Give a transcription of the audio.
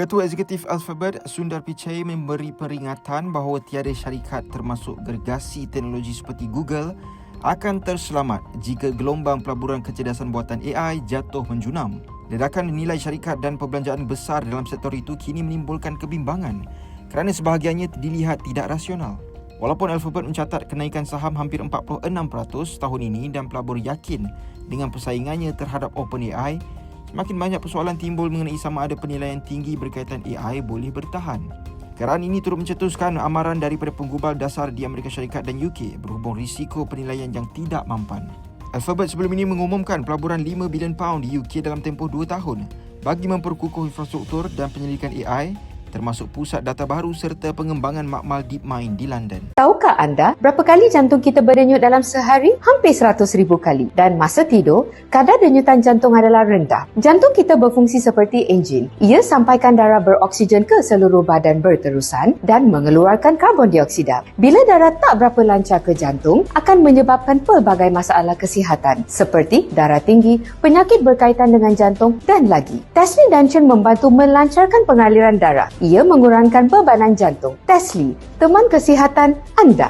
Ketua Eksekutif Alphabet Sundar Pichai memberi peringatan bahawa tiada syarikat termasuk gergasi teknologi seperti Google akan terselamat jika gelombang pelaburan kecerdasan buatan AI jatuh menjunam. Ledakan nilai syarikat dan perbelanjaan besar dalam sektor itu kini menimbulkan kebimbangan kerana sebahagiannya dilihat tidak rasional. Walaupun Alphabet mencatat kenaikan saham hampir 46% tahun ini dan pelabur yakin dengan persaingannya terhadap OpenAI, semakin banyak persoalan timbul mengenai sama ada penilaian tinggi berkaitan AI boleh bertahan. Kerana ini turut mencetuskan amaran daripada penggubal dasar di Amerika Syarikat dan UK berhubung risiko penilaian yang tidak mampan. Alphabet sebelum ini mengumumkan pelaburan 5 bilion pound di UK dalam tempoh 2 tahun bagi memperkukuh infrastruktur dan penyelidikan AI termasuk pusat data baru serta pengembangan makmal DeepMind di London. Tahukah anda berapa kali jantung kita berdenyut dalam sehari? Hampir 100 ribu kali. Dan masa tidur, kadar denyutan jantung adalah rendah. Jantung kita berfungsi seperti enjin. Ia sampaikan darah beroksigen ke seluruh badan berterusan dan mengeluarkan karbon dioksida. Bila darah tak berapa lancar ke jantung, akan menyebabkan pelbagai masalah kesihatan seperti darah tinggi, penyakit berkaitan dengan jantung dan lagi. Tesla dan Chen membantu melancarkan pengaliran darah. Ia mengurangkan bebanan jantung. Tesla, teman kesihatan anda.